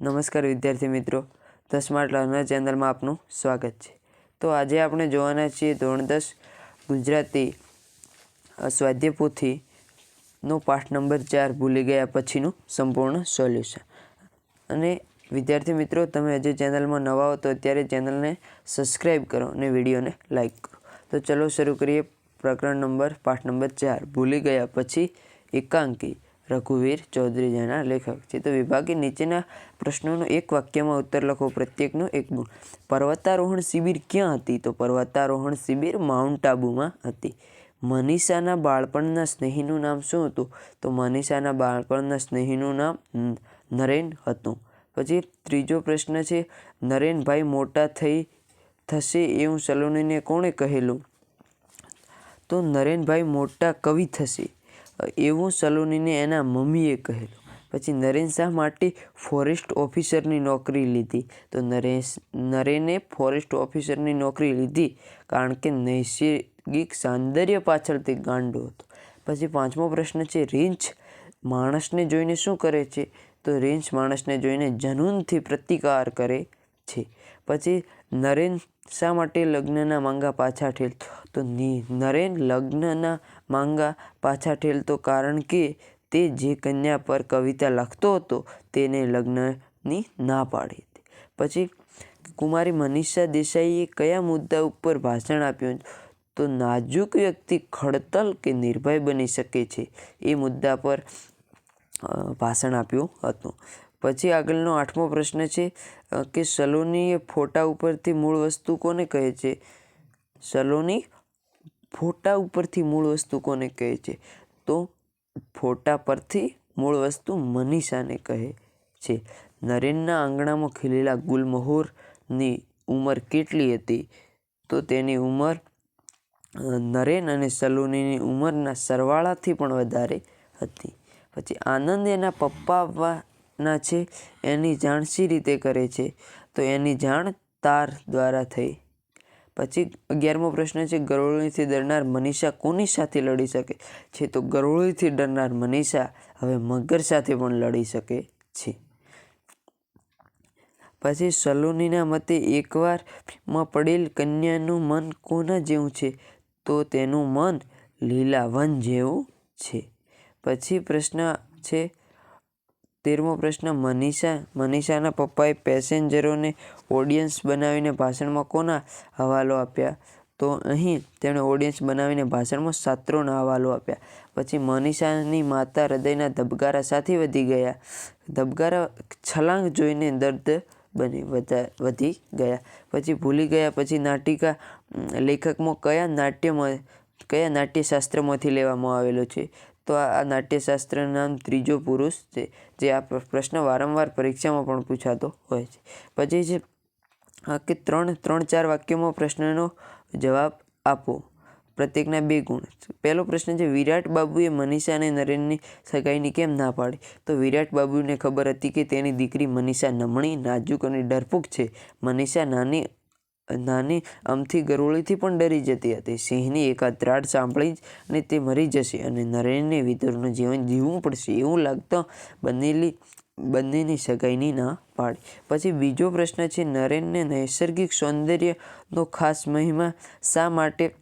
નમસ્કાર વિદ્યાર્થી મિત્રો. ધ સ્માર્ટ લર્નર ચેનલમાં આપનું સ્વાગત છે. તો આજે આપણે જોવાના છીએ ધોરણ દસ, ગુજરાતી સ્વાધ્યાય પાઠ નંબર ચાર ભૂલી ગયા પછીનું સંપૂર્ણ સોલ્યુશન. અને વિદ્યાર્થી મિત્રો, તમે હજી ચેનલમાં નવા હો તો અત્યારે ચેનલને સબસ્ક્રાઈબ કરો અને વિડીયોને લાઈક કરો. તો ચલો શરૂ કરીએ પ્રકરણ નંબર, પાઠ નંબર ચાર, ભૂલી ગયા પછી એકાંકી. રઘુવીર ચૌધરી જેના લેખક. છે તો વિભાગે નીચેના પ્રશ્નોનો એક વાક્યમાં ઉત્તર લખો. પ્રત્યેકનો એક ગુણ. પર્વતારોહણ શિબિર ક્યાં હતી? તો પર્વતારોહણ શિબિર માઉન્ટ આબુમાં હતી. મનીષાના બાળપણના સ્નેહીનું નામ શું હતું? તો મનીષાના બાળપણના સ્નેહીનું નામ નરેન હતું. પછી ત્રીજો પ્રશ્ન છે, નરેનભાઈ મોટા થઈ, થશે એવું સલોનીને કોણે કહેલું? તો નરેનભાઈ મોટા કવિ થશે. એવું સલોનીને એના મમ્મીએ કહેલું. પછી નરેન શાહ માટે ફોરેસ્ટ ઓફિસરની નોકરી લીધી. તો નરેશ, નરેને ફોરેસ્ટ ઓફિસરની નોકરી લીધી કારણ કે નૈસર્ગિક સૌંદર્ય પાછળ તે ગાંડો હતો. પછી પાંચમો પ્રશ્ન છે, રીંછ માણસને જોઈને શું કરે છે? તો રીંછ માણસને જોઈને જનૂનથી પ્રતિકાર કરે છે. પછી નરેન શા માટે લગ્નના માંગા પાછા ઠેલતો તો નરેન લગ્નના માંગા પાછા ઠેલતો કારણ કે તે જે કન્યા પર કવિતા લખતો હતો તેને લગ્નની ના પાડી હતી. પછી કુમારી મનીષા દેસાઈએ કયા મુદ્દા ઉપર ભાષણ આપ્યું? તો નાજુક વ્યક્તિ ખડતલ કે નિર્ભય બની શકે છે એ મુદ્દા પર ભાષણ આપ્યું હતું. પછી આગળનો આઠમો પ્રશ્ન છે કે સલોની એ ફોટા ઉપરથી મૂળ વસ્તુ કોને કહે છે? સલોની ફોટા ઉપરથી મૂળ વસ્તુ કોને કહે છે? તો ફોટા પરથી મૂળ વસ્તુ મનીષાને કહે છે. નરેનના આંગણામાં ખીલેલા ગુલમહોરની ઉંમર કેટલી હતી? તો તેની ઉંમર નરેન અને સલોનીની ઉંમરના સરવાળાથી પણ વધારે હતી. પછી આનંદ એના પપ્પા આવવાના છે, એની જાણ શી રીતે કરે છે? તો એની જાણ તાર દ્વારા થઈ. પછી અગિયારમો પ્રશ્ન છે, ગરોળીથી ડરનાર મનીષા કોની સાથે લડી શકે છે? તો ગરોળીથી ડરનાર મનીષા હવે મગર સાથે પણ લડી શકે છે. પછી સલોનીના મતે એકવારમાં પડેલ કન્યાનું મન કોના જેવું છે? તો તેનું મન લીલાવન જેવું છે. પછી પ્રશ્ન છે તેરમો પ્રશ્ન, મનીષા, મનીષાના પપ્પાએ પેસેન્જરોને ઓડિયન્સ બનાવીને ભાષણમાં કોના હવાલો આપ્યા? તો અહીં તેમણે ઓડિયન્સ બનાવીને ભાષણમાં સાત્રોના હવાલો આપ્યા. પછી મનીષાની માતા હૃદયના ધબકારા સાથે વધી ગયા. ધબકારા છલાંગ જોઈને દર્દ બની, વધા, વધી ગયા. પછી ભૂલી ગયા. પછી નાટિકા લેખકમાં કયા નાટ્યમાં કયા નાટ્યશાસ્ત્રમાંથી લેવામાં આવેલો છે? તો આ નાટ્યશાસ્ત્રનું નામ ત્રીજો પુરુષ છે, જે આ પ્રશ્ન વારંવાર પરીક્ષામાં પણ પૂછાતો હોય છે. પછી છે કે ત્રણ ત્રણ, ચાર વાક્યોમાં પ્રશ્નનો જવાબ આપો. પ્રત્યેકના બે ગુણ. પહેલો પ્રશ્ન છે, વિરાટ બાબુએ મનીષા અને નરેનની સગાઈની કેમ ના પાડી? તો વિરાટ બાબુને ખબર હતી કે તેની દીકરી મનીષા નમણી નાજુક અને ડરપોક છે. મનીષા નાની નાની અમથી ગરોળીથી પણ ડરી જતી હતી. સિંહની એકાદ ત્રાડ સાંભળી જ અને તે મરી જશે અને નરેનને વિદુરનું જીવન જીવવું પડશે એવું લાગતા બનેલી, બંનેની સગાઈની ના પાડી. પછી બીજો પ્રશ્ન છે, નરેનને નૈસર્ગિક સૌંદર્યનો ખાસ મહિમા શા માટે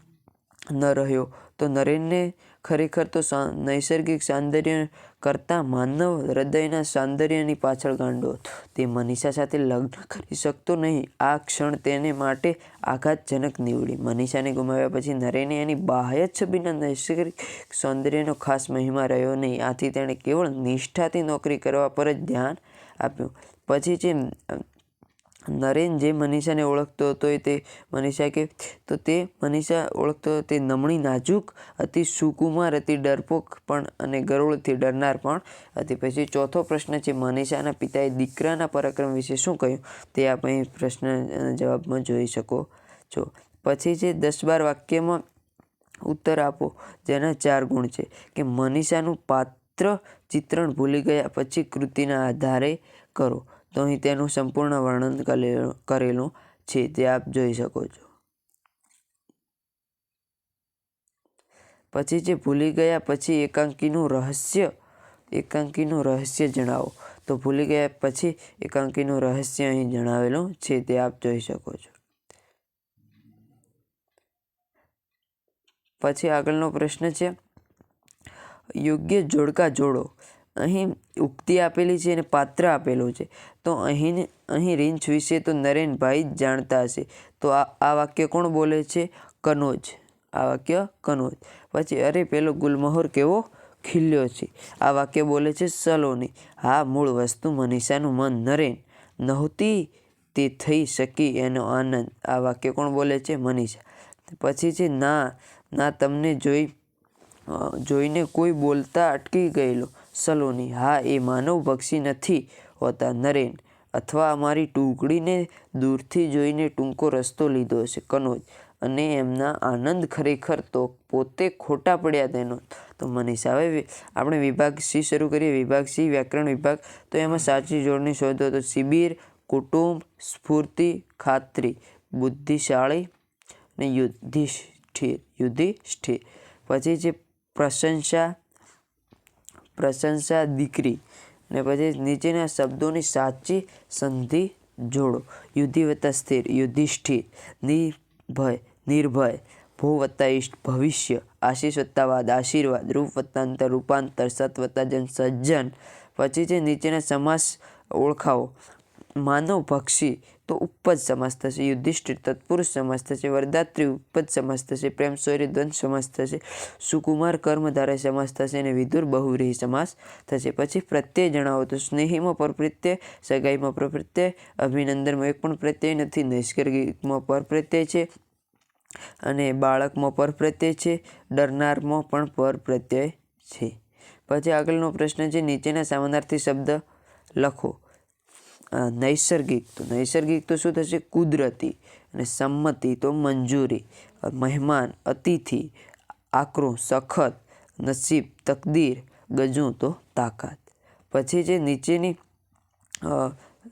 ન રહ્યો? તો નરેનને ખરેખર તો નૈસર્ગિક સૌંદર્ય કરતાં માનવ હૃદયના સૌંદર્યની પાછળ ગાંડો હતો. તે મનીષા સાથે લગ્ન કરી શકતો નહીં. આ ક્ષણ તેને માટે આઘાતજનક નીવડી. મનીષાને ગુમાવ્યા પછી નરેને એની બાહ્ય છબીના નૈસર્ગિક સૌંદર્યનો ખાસ મહિમા રહ્યો નહીં. આથી તેણે કેવળ નિષ્ઠાથી નોકરી કરવા પર જ ધ્યાન આપ્યું. પછી જે નરેન જે મનીષાને ઓળખતો હતો એ તે મનીષા કે, તો તે મનીષા ઓળખતો તે નમણી નાજુક, અતિ સુકુમાર હતી ડરપોક પણ અને ગરોળથી ડરનાર પણ હતી. પછી ચોથો પ્રશ્ન છે, મનીષાના પિતાએ દીકરાના પરાક્રમ વિશે શું કહ્યું? તે આપ અહીં પ્રશ્ન જવાબમાં જોઈ શકો છો. પછી છે, દસ બાર વાક્યમાં ઉત્તર આપો, જેના ચાર ગુણ છે. કે, મનીષાનું પાત્ર ચિત્રણ ભૂલી ગયા પછી કૃતિના આધારે કરો. તો અહીં તેનું સંપૂર્ણ વર્ણન કરેલું છે, તે આપ જોઈ શકો છો. પછી જે ભૂલી ગયા, પછી એકાંકીનું રહસ્ય એકાંકીનું રહસ્ય જણાવો. તો ભૂલી ગયા, પછી એકાંકીનું રહસ્ય અહીં જણાવેલું છે, તે આપ જોઈ શકો છો. પછી આગળનો પ્રશ્ન છે, યોગ્ય જોડકા જોડો. અહીં ઉક્તિ આપેલી છે અને પાત્ર આપેલું છે. તો અહીં અહીં રીંછ વિશે તો નરેનભાઈ જ જાણતા હશે. તો આ આ વાક્ય કોણ બોલે છે? કનોજ. આ વાક્ય કનોજ. પછી, અરે, પેલો ગુલમહોર કેવો ખીલ્યો છે. આ વાક્ય બોલે છે સલોની. હા, મૂળ વસ્તુ મનીષાનું મન. નરેન, નહોતી તે થઈ શકી એનો આનંદ. આ વાક્ય કોણ બોલે છે? મનીષા. પછી છે, ના ના, તમને જોઈ જોઈને કોઈ બોલતા અટકી ગયેલો. સલોની હા એ માનવ પક્ષી નથી હોતા નરેન. અથવા અમારી ટુકડીને દૂરથી જોઈને ટૂંકો રસ્તો લીધો હશે કનોજ. અને એમના આનંદ ખરેખર તો પોતે ખોટા પડ્યા તેનો. તો મનીષા હવે આપણે વિભાગ સી શરૂ કરીએ, વિભાગ સી વ્યાકરણ વિભાગ. તો એમાં સાચી જોડણી શોધો તો શિબિર, કુટુંબ, સ્ફૂર્તિ, ખાતરી, બુદ્ધિશાળી ને યુધિષ્ઠિર યુધિષ્ઠિર. પછી છે પ્રશંસા પ્રશંસા દીકરી. ને પછી નીચેના શબ્દોની સાચી સંધિ જોડો. યુધિ વત્તા સ્થિર, યુધિષ્ઠિર, નિર્ભય નિર્ભય ભૂ વત્તા ઇષ્ટ ભવિષ્ય આશીષ વત્તા વાદ આશીર્વાદ રૂપ વત્તા અંતર રૂપાંતર સત જન સજ્જન. પછી છે નીચેના સમાસ ઓળખાવો. માનવ ભક્ષી તો ઉપજ સમાસ થશે યુધિષ્ઠિર, તત્પુરુષ સમાસ થશે વરદાત્રી ઉપજ સમાસ થશે પ્રેમ શૌર્ય દ્વંદ સમાસ થશે સુકુમાર કર્મધારય સમાસ થશે અને વિદુર બહુવ્રીહી સમાસ થશે. પછી પ્રત્યય જણાવો તો સ્નેહીમાં પરપ્રત્યય, સગાઈમાં પરપ્રત્યય, અભિનંદનમાં એક પણ પ્રત્યય નથી નૈસર્ગિકમાં પરપ્રત્યય છે અને બાળકમાં પરપ્રત્યય છે, ડરનારમાં પણ પરપ્રત્યય છે. પછી આગળનો પ્રશ્ન છે, નીચેના સમાનાર્થી શબ્દ લખો. નૈસર્ગિક તો નૈસર્ગિક તો શું થશે? કુદરતી અને સંમતિ તો મંજૂરી. મહેમાન, અતિથિ આકરું સખત, નસીબ, તકદીર, ગજું તો તાકાત. પછી જે નીચેની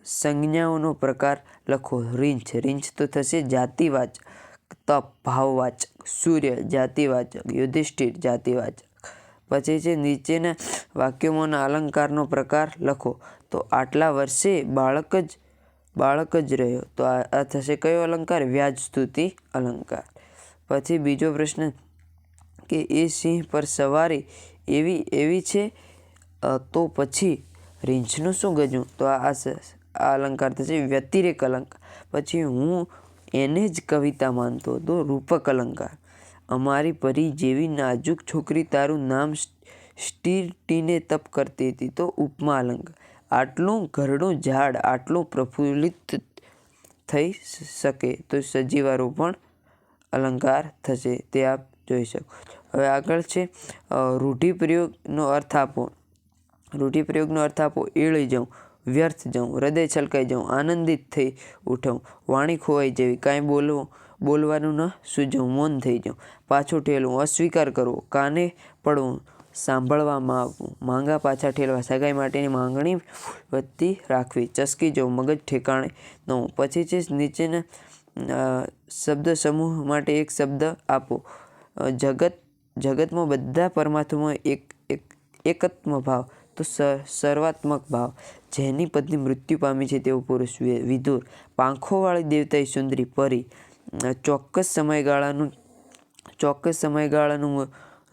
સંજ્ઞાઓનો પ્રકાર લખો. રીંછ. રીંછ તો થશે જાતિવાચક, તપ, ભાવવાચક, સૂર્ય, જાતિવાચક, યુધિષ્ઠિર, જાતિવાચક. પછી છે, નીચેના વાક્યોમાંના અલંકારનો પ્રકાર લખો. તો આટલા વર્ષે બાળક જ બાળક જ રહ્યો. તો આ થશે કયો અલંકાર? વ્યાજ સ્તુતિ અલંકાર. પછી બીજો પ્રશ્ન કે એ સિંહ પર સવારી એવી એવી છે? તો પછી રીંછનું શું ગજું? તો આ આ અલંકાર થશે વ્યતિરેક અલંકાર. પછી હું એને જ કવિતા માનતો હતો, રૂપક અલંકાર. અમારી પરી જેવી નાજુક છોકરી તારું નામ સ્ટીર ટીને તપ કરતી હતી. તો ઉપમા અલંકાર આટલું ઘરડું ઝાડ, આટલું પ્રફુલ્લિત થઈ શકે તો સજીવારોપણ અલંકાર થશે, તે આપ જોઈ શકો હવે આગળ છે રૂઢિપ્રયોગનો અર્થ આપો. રૂઢિપ્રયોગનો અર્થ આપો એળી જાઉં વ્યર્થ જાઉં, હૃદય છલકાઈ જાઉં, આનંદિત થઈ ઉઠવું વાણી ખોવાઈ જેવી કાંઈ બોલવું, બોલવાનું ન સૂજવું, મૌન થઈ જાઉં. પાછું ઠેલવું અસ્વીકાર કરવો, કાને પડવું, સાંભળવામાં આવવું. માંગા પાછા ઠેલવા, સગાઈ માટેની માંગણી વધતી રાખવી. ચસકી જવું મગજ ઠેકાણે ન પછી છે નીચેના શબ્દ સમૂહ માટે એક શબ્દ આપો. જગત, જગતમાં બધા પરમાત્મામાં એક એક, એકત્મ ભાવ. તો સર્વાત્મક ભાવ. જેની પત્ની મૃત્યુ પામી છે તેવો પુરુષ વિધુર. પાંખોવાળી દેવતા સુંદરી પરી. ચોક્કસ સમયગાળાનું ચોક્કસ સમયગાળાનું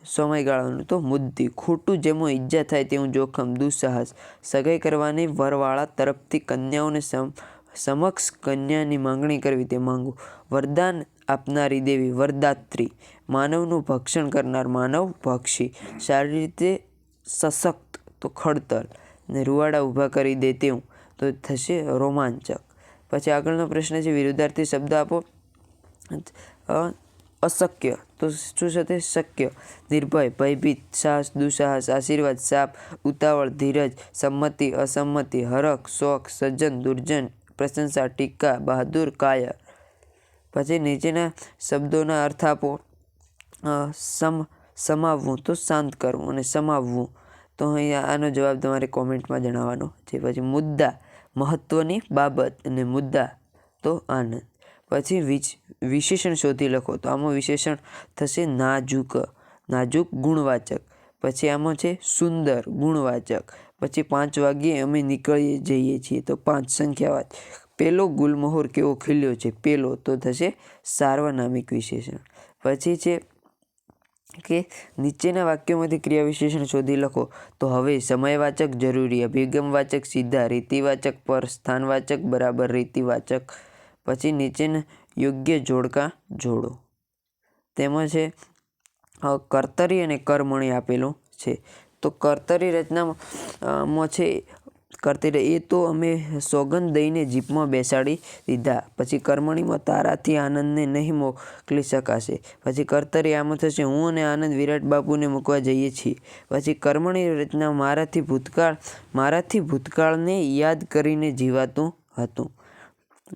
સમયગાળાનું તો મુદ્દી. ખોટું જેમાં ઈજા થાય તેવું જોખમ, દુઃસાહસ. સગાઈ કરવાની વરવાળા તરફથી કન્યાઓને સમ, સમક્ષ કન્યાની માંગણી કરવી તે માંગવું વરદાન આપનારી દેવી વરદાત્રી. માનવનું ભક્ષણ કરનાર માનવ ભક્ષી. સારી રીતે સશક્ત તો ખડતલ ને રૂવાડા ઊભા કરી દે તેવું. તો થશે રોમાંચક. પછી આગળનો પ્રશ્ન છે, વિરુદ્ધાર્થી શબ્દ આપો. અશક્ય. તો શું તે? શક્ય. નિર્ભય ભયભીત, સાહસ, દુસાહસ, આશીર્વાદ, સાપ, ઉતાવળ, ધીરજ, સંમતિ, અસંમતિ, હરખ, શોખ, સજ્જન, દુર્જન, પ્રશંસા, ટીકા, બહાદુર, કાયર. પછી નીચેના શબ્દોના અર્થ આપો. સમ, સમાવવું. તો શાંત કરવું અને સમાવવું. તો અહીંયા આનો જવાબ તમારે કોમેન્ટમાં જણાવવાનો. છે પછી મુદ્દા મહત્ત્વની બાબત અને મુદ્દા, તો આનંદ. પછી વિચ, વિશેષણ શોધી લખો. તો આમાં વિશેષણ થશે નાજુક. નાજુક ગુણવાચક. પછી આમાં છે સુંદર ગુણવાચક. પછી પાંચ વાગ્યે અમે નીકળી જઈએ છીએ. તો પાંચ સંખ્યાવાદ. પેલો ગુલમહોર કેવો ખીલ્યો છે? પેલો તો થશે સાર્વનામિક વિશેષણ. પછી છે કે નીચેના વાક્યોમાંથી ક્રિયા વિશેષણ શોધી લખો. તો હવે સમયવાચક જરૂરી, અભિગમવાચક સીધા, રીતિવાચક પર, સ્થાનવાચક બરાબર, રીતિવાચક. પછી નીચેના યોગ્ય જોડકા જોડો. તેમાં છે કર્તરી અને કર્મણી આપેલું છે. તો કર્તરી રચનામાં છે કર્તરી એ તો અમે સોગંદ દઈને જીપમાં બેસાડી દીધા. પછી કર્મણીમાં તારાથી આનંદને નહીં મોકલી શકાશે. પછી કરતરી આમાં થશે, હું અને આનંદ વિરાટ બાપુને મૂકવા જઈએ છીએ. પછી કરમણી રચના મારાથી ભૂતકાળ, મારાથી ભૂતકાળને યાદ કરીને જીવાતું હતું.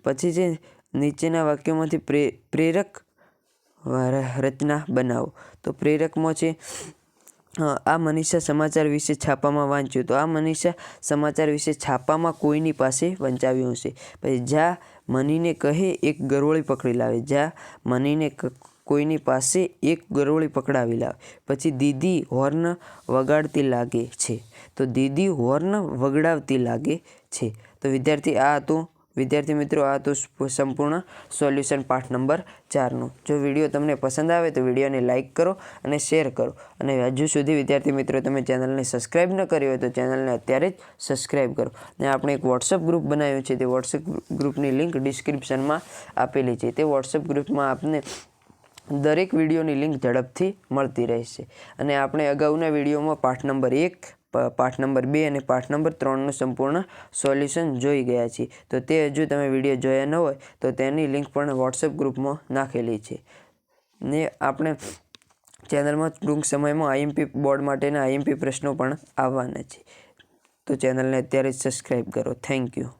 પછી છે નીચેના વાક્યોમાંથી પ્રે, પ્રેરક રચના બનાવો. તો પ્રેરકમાં છે આ મનીષા સમાચાર વિશે છાપામાં વાંચ્યું તો આ મનીષા સમાચાર વિશે છાપામાં કોઈની પાસે વંચાવ્યું હશે? પછી જા મનીને કહે એક ગરોળી પકડી લાવે. જા મનીને કોઈની પાસે એક ગરોળી પકડાવી લાવે. પછી દીદી હોર્ન વગાડતી લાગે છે. તો દીદી હોર્ન વગડાવતી લાગે છે. તો વિદ્યાર્થી આ હતું વિદ્યાર્થી મિત્રો, આ તો સંપૂર્ણ સોલ્યુશન પાઠ નંબર ચારનું. જો વીડિયો તમને પસંદ આવે તો વિડીયોને લાઇક કરો અને શેર કરો. અને હજુ સુધી વિદ્યાર્થી મિત્રો, તમે ચેનલને સબસ્ક્રાઇબ ન કરી હોય તો ચેનલને અત્યારે જ સબસ્ક્રાઇબ કરો. અને આપણે એક વોટ્સઅપ ગ્રુપ બનાવ્યું છે, તે વોટ્સઅપ ગ્રુપની લિંક ડિસ્ક્રિપ્શનમાં આપેલી છે. તે વોટ્સઅપ ગ્રુપમાં આપને દરેક વિડીયોની લિંક ઝડપથી મળતી રહેશે. અને આપણે અગાઉના વિડીયોમાં પાઠ નંબર એક પાઠ નંબર બે અને પાઠ નંબર ત્રણનું સંપૂર્ણ સોલ્યુશન જોઈ ગયા છીએ. તો તે હજુ તમે વીડિયો જોયા ન હોય, તો તેની લિંક પણ વોટ્સઅપ ગ્રુપમાં નાખેલી છે. ને આપણે ચેનલમાં ટૂંક સમયમાં આઈએમપી બોર્ડ માટેના આઈએમપી પ્રશ્નો પણ આવવાના છે. તો ચેનલને અત્યારે જ સબસ્ક્રાઈબ કરો. Thank you.